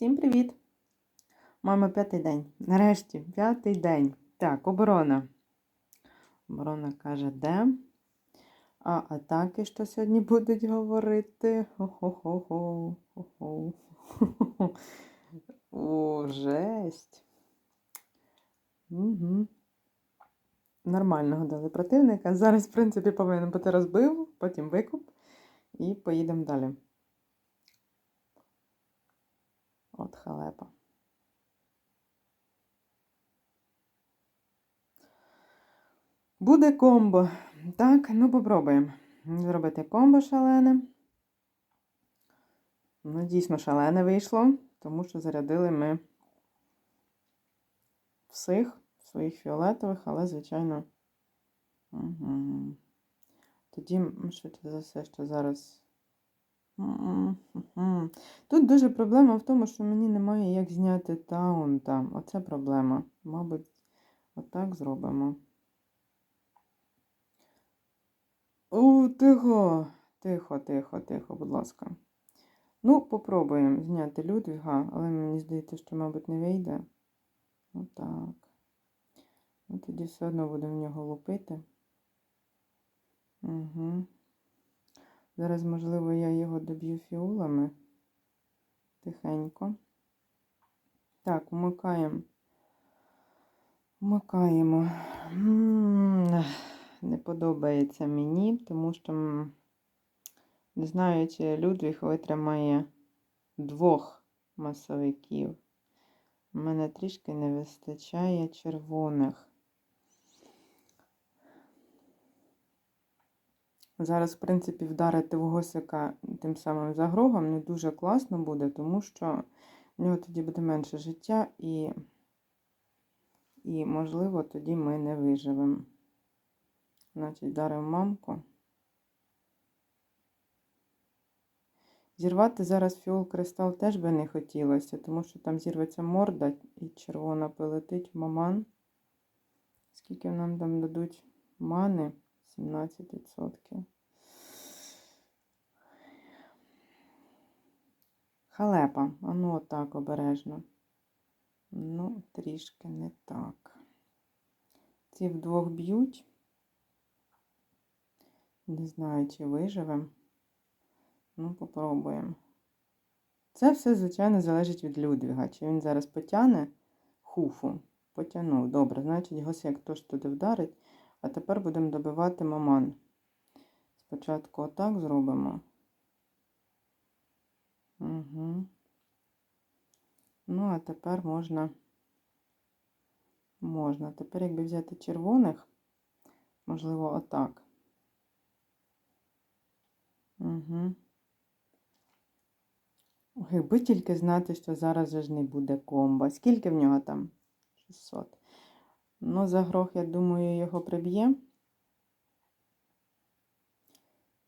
Всім привіт! Маємо п'ятий день. Нарешті, п'ятий день. Так, оборона. Оборона каже, де? А атаки, що сьогодні будуть говорити? Хо-хо-хо-хо. Хо-хо. О, жесть. Угу. Нормального дали противника. Зараз, в принципі, повинен бути розбив, потім викуп і поїдемо далі. От халепа. Буде комбо. Так, ну попробуємо. Зробити комбо шалене. Ну, дійсно, шалене вийшло, тому що зарядили ми всіх своїх фіолетових, але, звичайно. Угу. Тоді, швидше за все, що зараз. Тут дуже проблема в тому, що мені немає як зняти таунта. Оце проблема. Мабуть, отак зробимо. О, тихо, тихо, тихо, тихо, будь ласка. Ну, попробуємо зняти Людвіга, але мені здається, що, мабуть, не вийде. Отак. Ну, тоді все одно будемо в нього лупити. Угу. Зараз, можливо, я його доб'ю фіолами. Тихенько. Так, вмикаємо. Вмикаємо. Не подобається мені, тому що, не знаю, чи Людвіг витримає двох масовиків. У мене трішки не вистачає червоних. Зараз, в принципі, вдарити в госика тим самим загрогом не дуже класно буде, тому що в нього тоді буде менше життя і, і можливо, тоді ми не виживемо. Значить, вдаримо мамку. Зірвати зараз фіол кристал теж би не хотілося, тому що там зірветься морда і червона полетить маман. Скільки нам там дадуть мани? 17%. Халепа, а ну отак обережно. Ну, трішки не так. Ці вдвох б'ють. Не знаю, чи виживемо. Ну, попробуємо. Це все, звичайно, залежить від Людвіга. Чи він зараз потягне хуфу? Потягнув. Добре, значить, госяк теж туди вдарить. А тепер будемо добивати маман. Спочатку отак зробимо. Угу. Ну, а тепер можна. Можна. Тепер, якби взяти червоних, можливо, отак. Угу. Якби тільки знати, що зараз же ж не буде комбо. Скільки в нього там? 600. Ну, за грох, я думаю, його приб'є.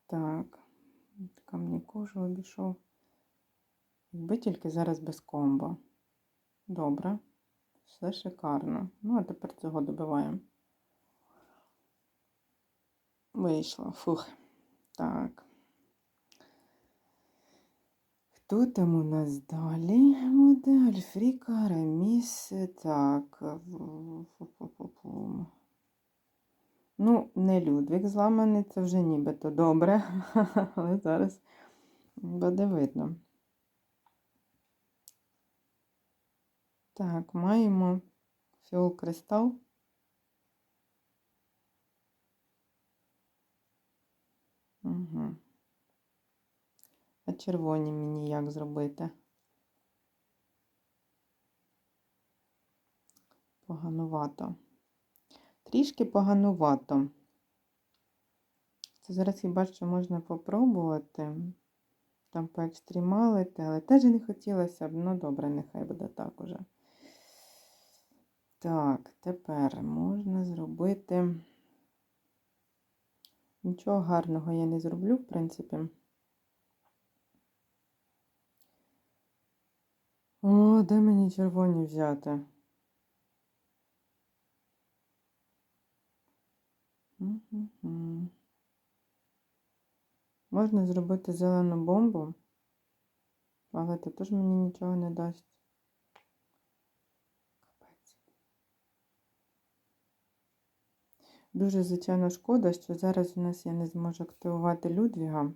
Так, камні кожу обійшов. Якби тільки зараз без комбо. Добре. Все шикарно. Ну, а тепер цього добиваємо. Вийшло. Фух. Так. Хто там у нас далі? Модель Фріка, Реміс. Так. Ну, не Людвік зламаний, це вже нібито добре, але зараз буде видно. Так, маємо фіол кристал. Угу. А червоні мені як зробити? Поганувато. Трішки поганувато. Це зараз хіба що можна попробувати. Там поекстремалити, але теж не хотілося б. Ну, добре, нехай буде так уже. Так, тепер можна зробити. Нічого гарного я не зроблю, в принципі. Де мені червоні взяти? Можна зробити зелену бомбу. Але це теж мені нічого не дасть. Дуже, звичайно, шкода, що зараз у нас я не зможу активувати Людвіга.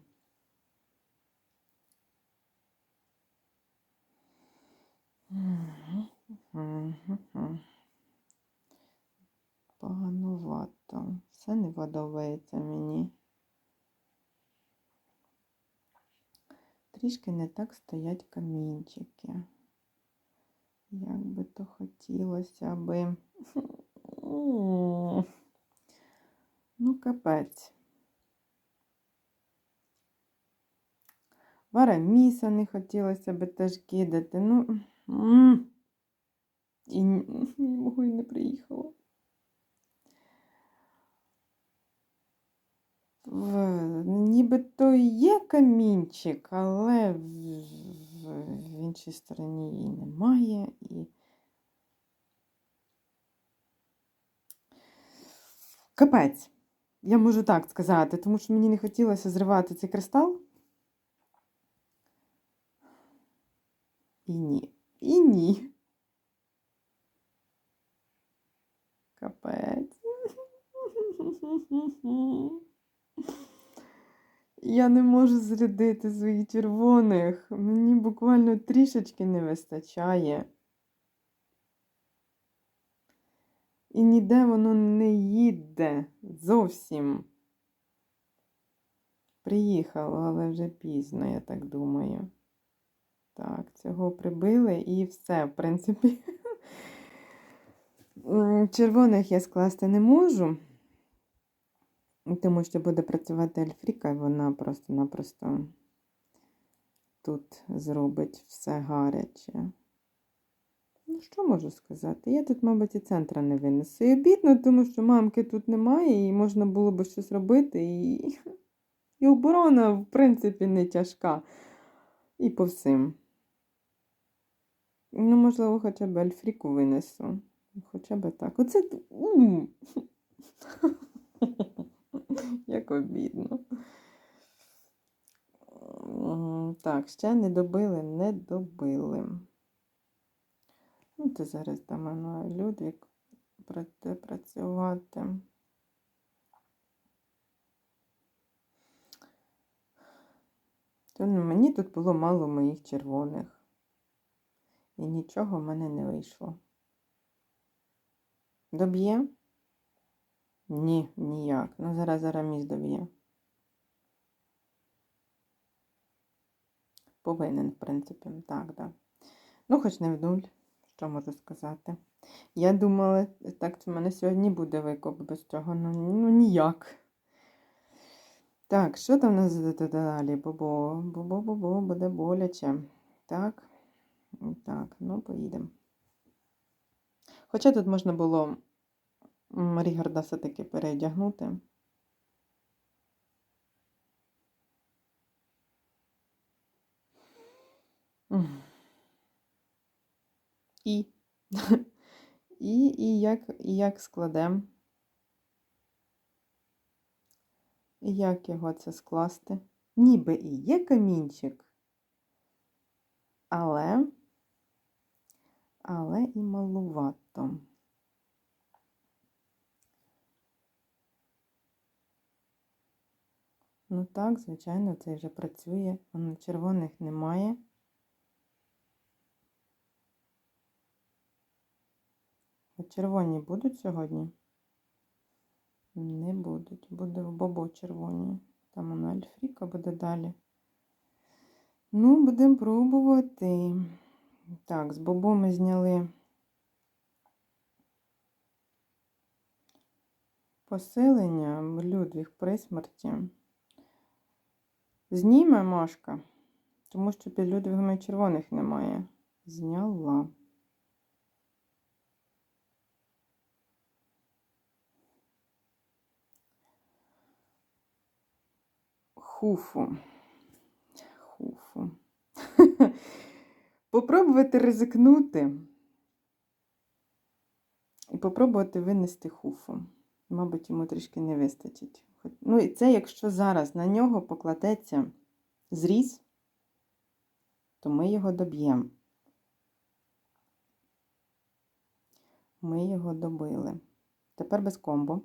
Поганувато. Все не подобається мені. Трішки не так стоять камінчики. Як би то хотілося би. Ну, капець. Вараміса не хотілося би теж кидати. Ну, і не приїхало. Нібито є камінчик, але в, в, іншій стороні її немає. І... Капець. Я можу так сказати, тому що мені не хотілося зривати цей кристал. І ні. І ні. Капець. Я не можу зарядити своїх червоних. Мені буквально трішечки не вистачає. І ніде воно не їде зовсім. Приїхало, але вже пізно, я так думаю. Так, цього прибили і все, в принципі. Червоних я скласти не можу, тому що буде працювати Ельфріка, і вона просто-напросто тут зробить все гаряче. Ну, що можу сказати? Я тут, мабуть, і центра не винесу. І обідно, тому що мамки тут немає, і можна було би щось робити. І, і оборона, в принципі, не тяжка. І по всім. Ну, можливо, хоча б Ельфріку винесу. Хоча б так. Оце. Як обідно. Так, ще не добили, не добили. Ну, то зараз там воно Людвік працювати. То ну, мені тут було мало моїх червоних. І нічого в мене не вийшло. Доб'є? Ні, ніяк. Ну, зараз зараз доб'є. Повинен, в принципі. Так, так. Ну, хоч не в нуль, що можу сказати. Я думала, так, це в мене сьогодні буде викоп без цього. Ну, ну ніяк. Так, що там у нас далі? Бобо, бобо-бобо, буде боляче. Так. Так, ну поїдемо. Хоча тут можна було Рігарда все-таки переодягнути. І. І, і як, як складемо? Як його це скласти? Ніби і є камінчик, але, але і малувато. Ну так, звичайно, це вже працює. Воно червоних немає. А червоні будуть сьогодні? Не будуть. Буде в бобо червоні. Там воно альфріка буде далі. Ну, будемо пробувати. Так, з бобо ми зняли поселення Людвіг при смерті. Зніме Машка, тому що під Людвігами червоних немає. Зняла. Хуфу. Хуфу. Попробувати ризикнути і попробувати винести хуфу. Мабуть, йому трішки не вистачить. Ну, і це якщо зараз на нього покладеться зріз, то ми його доб'ємо. Ми його добили. Тепер без комбо.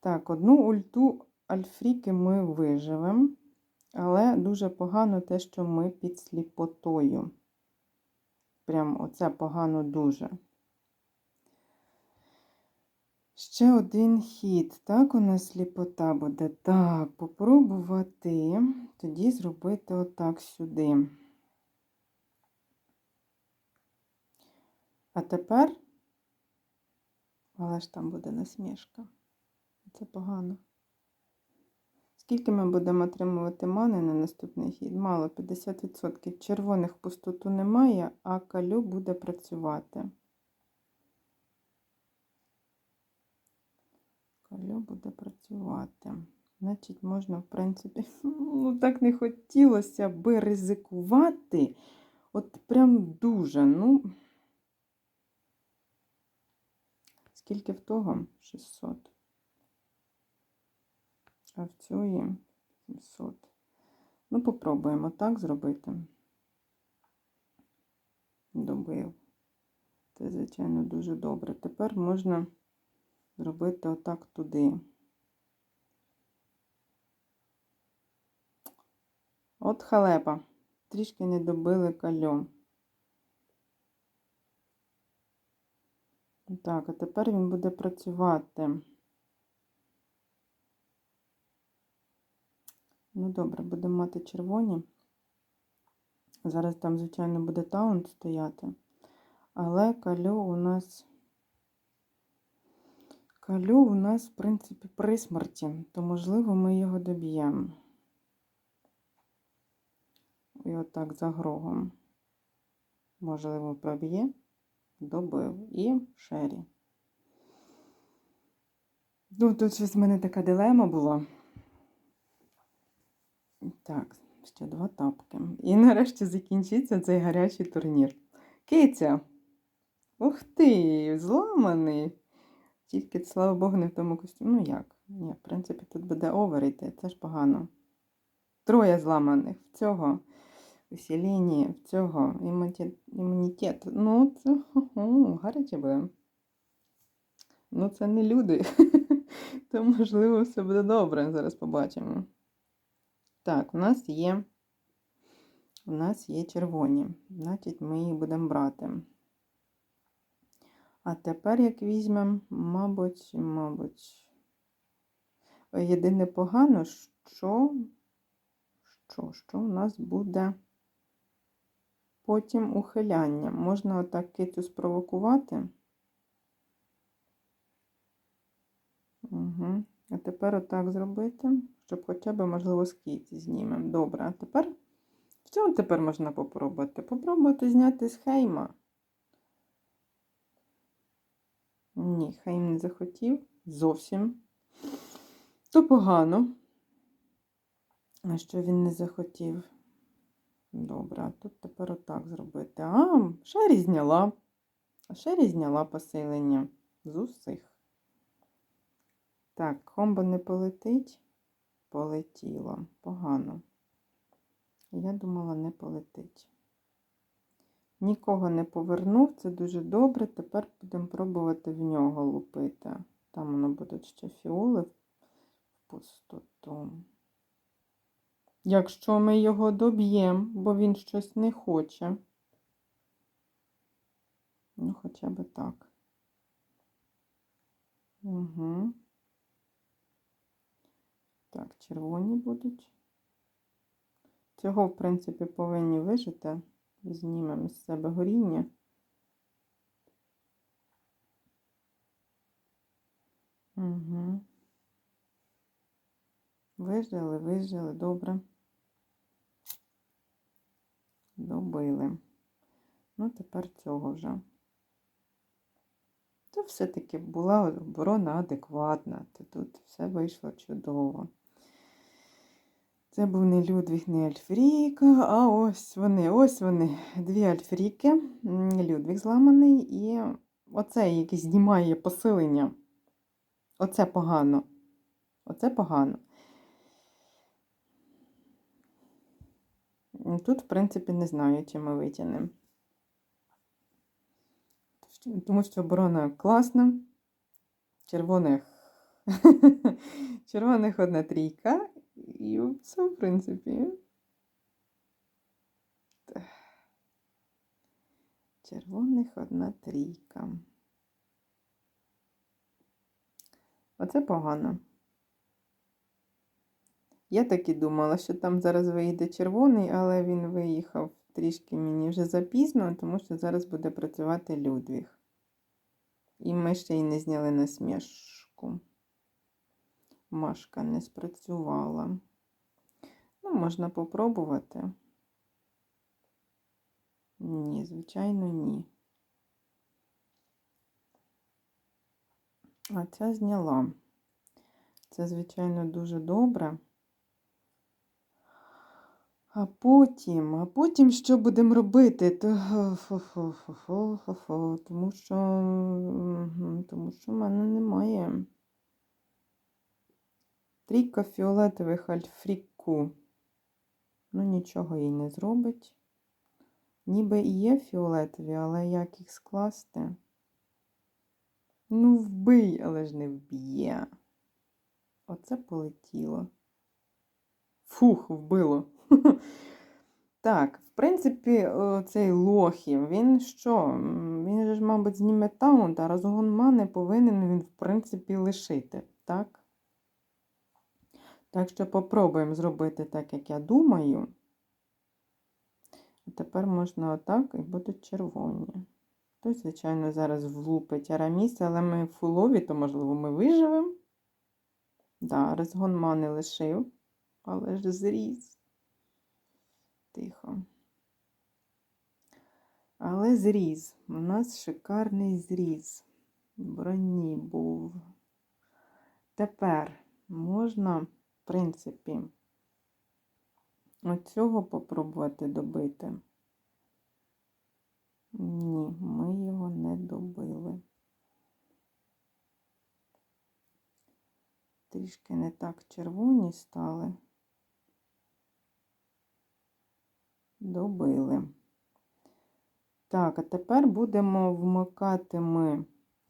Так, одну ульту Альфріки ми виживемо, але дуже погано те, що ми під сліпотою. Прям оце погано дуже. Ще один хід. Так, у нас сліпота буде. Так, попробувати тоді зробити отак сюди. А тепер, але ж там буде насмішка. Це погано. Скільки ми будемо отримувати мани на наступний хід? Мало 50%. Червоних пустоту немає, а калю буде працювати. Калю буде працювати. Значить, можна, в принципі, ну так не хотілося би ризикувати. От прям дуже. Ну, скільки в того? 600. А в цієї 700. Ну, попробуємо так зробити. Добив. Це, звичайно, дуже добре. Тепер можна зробити отак туди. От халепа. Трішки не добили кальом. Так, а тепер він буде працювати. Ну, добре, будемо мати червоні. Зараз там, звичайно, буде таунт стояти. Але калю у нас. Калю у нас, в принципі, при смерті, то, можливо, ми його доб'ємо. І отак за грогом. Можливо, проб'є, добив. І шері. Ну, тут щось в мене така дилема була. Так, ще два тапки. І нарешті закінчиться цей гарячий турнір. Киця! Ух ти! Зламаний! Тільки, слава Богу, не в тому костюмі. Ну як? Ні, в принципі, тут буде овер йти, це ж погано. Троє зламаних. В цього усіління, в цього імунітет. Ну, це гаряче буде. Ну, це не люди. То, можливо, все буде добре. Зараз побачимо. Так, у нас є у нас є червоні, значить, ми їх будемо брати. А тепер, як візьмемо, мабуть, мабуть, єдине погано, що, що, що у нас буде потім ухиляння. Можна отак кицю спровокувати. Угу. А тепер отак зробити, щоб хоча б, можливо, скіті знімемо. Добре, а тепер в цьому тепер можна попробувати? Попробувати зняти з хейма. Ні, хейм не захотів зовсім. То погано. А що він не захотів? Добре, а тут тепер отак зробити. А, шері зняла. А шері зняла посилення з усіх. Так, комбо не полетить. Полетіло. Погано. Я думала, не полетить. Нікого не повернув, це дуже добре. Тепер будемо пробувати в нього лупити. Там воно будуть ще фіоли в пустоту. Якщо ми його доб'ємо, бо він щось не хоче. Ну, хоча б так. Угу. Червоні будуть. Цього, в принципі, повинні вижити. Знімемо з себе горіння. Угу. Вижили, вижили, добре. Добили. Ну, тепер цього вже. Це все-таки була оборона адекватна, тут все вийшло чудово. Це був не Людвіг, не Альфріка, а ось вони, ось вони, дві Альфріки, Людвіг зламаний, і оцей, який знімає посилення. Оце погано. Оце погано. Тут, в принципі, не знаю, чи ми витягнемо. Тому що оборона класна. Червоних. Червоних одна трійка. І все, в принципі. Червоних одна трійка. Оце погано. Я так і думала, що там зараз вийде червоний, але він виїхав трішки мені вже запізно, тому що зараз буде працювати Людвіг. І ми ще й не зняли насмішку. Машка не спрацювала. Ну, можна попробувати. Ні, звичайно, ні. А ця зняла. Це, звичайно, дуже добре. А потім, а потім що будемо робити? Тому що, тому що в мене немає. Трійка фіолетових альфріку. Ну, нічого їй не зробить. Ніби і є фіолетові, але як їх скласти? Ну, вбий, але ж не вб'є. Оце полетіло. Фух, вбило. Так, в принципі, цей Лохів, він що? Він же ж, мабуть, зніме таунт, а розгон мани повинен він, в принципі, лишити, так? Так що попробуємо зробити так, як я думаю. А тепер можна отак і будуть червоні. Хтось, звичайно, зараз влупить араміс, але ми фулові, то, можливо, ми виживемо. Да, розгон мани лишив, але ж зріз. Тихо. Але зріз. У нас шикарний зріз. В Броні був. Тепер можна, в принципі, оцього попробувати добити. Ні, ми його не добили. Трішки не так червоні стали. Добили. Так, а тепер будемо вмикати ми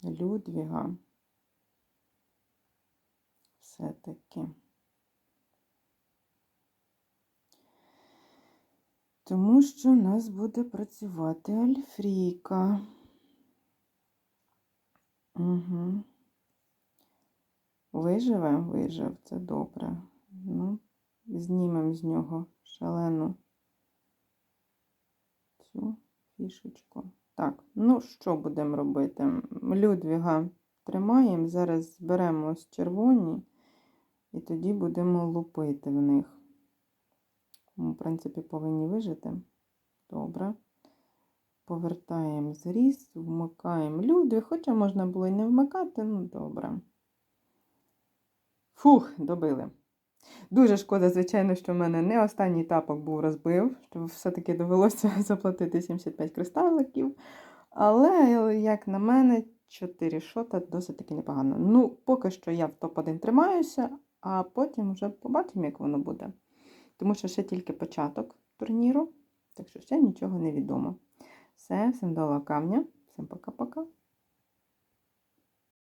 Людвіга. Все-таки. Тому що у нас буде працювати Альфрійка. Угу. Виживе, вижив, це добре. Ну, знімемо з нього шалену цю фішечку. Так, ну що будемо робити? Людвіга тримаємо, зараз зберемо ось червоні, і тоді будемо лупити в них. Ми, в принципі, повинні вижити. Добре. Повертаємо зріз, вмикаємо люди, хоча можна було і не вмикати, ну добре. Фух, добили. Дуже шкода, звичайно, що в мене не останній тапок був розбив, що все-таки довелося заплатити 75 кристаликів. Але, як на мене, 4 шота досить таки непогано. Ну, поки що я в топ-1 тримаюся, а потім вже побачимо, як воно буде. Тому що ще тільки початок турніру, так що ще нічого не відомо. Все, всім дала камня, всім пока-пока.